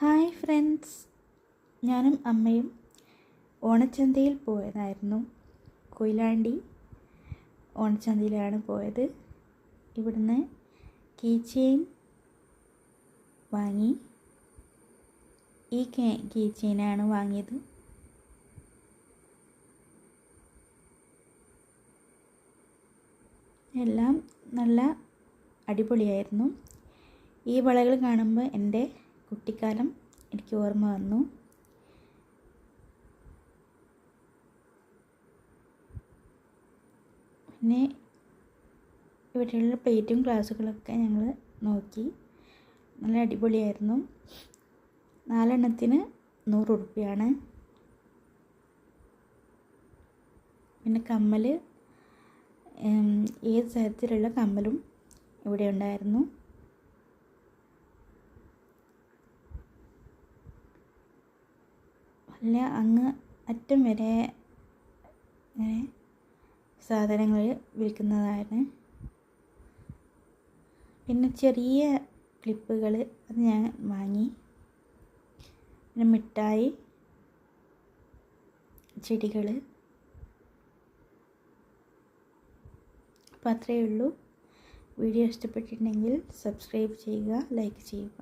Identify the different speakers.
Speaker 1: Hi friends. ഞാനും അമ്മയും ഓണച്ചന്തയിൽ പോയതായിരുന്നു. കൊയിലാണ്ടി ഓണച്ചന്തയിലാണ് പോയത്. ഇവിടുന്ന് കീ ചെയിൻ വാങ്ങി. ഈ കീ ചെയിനാണ് വാങ്ങിയത്. എല്ലാം നല്ല അടിപൊളിയായിരുന്നു. ഈ വളകൾ കാണുമ്പോൾ എന്റെ കുട്ടിക്കാലം എനിക്ക് ഓർമ്മ വന്നു. പിന്നെ ഇവിടെയുള്ള പ്ലേറ്റും ഗ്ലാസ്സുകളൊക്കെ ഞങ്ങൾ നോക്കി. നല്ല അടിപൊളിയായിരുന്നു. നാലെണ്ണത്തിന് നൂറ് ഉറുപ്പ്യാണ്. പിന്നെ കമ്മൽ ഏത് തരത്തിലുള്ള കമ്മലും ഇവിടെ ഉണ്ടായിരുന്നു. അല്ല അങ്ങ് അറ്റം വരെ ഇങ്ങനെ സാധനങ്ങൾ വിൽക്കുന്നതാണ്. പിന്നെ ചെറിയ ക്ലിപ്പുകൾ അത് ഞാൻ വാങ്ങി. പിന്നെ മിഠായി ചെടികൾ. അപ്പോൾ അത്രയേ ഉള്ളൂ. വീഡിയോ ഇഷ്ടപ്പെട്ടിട്ടുണ്ടെങ്കിൽ സബ്സ്ക്രൈബ് ചെയ്യുക ലൈക്ക് ചെയ്യുക.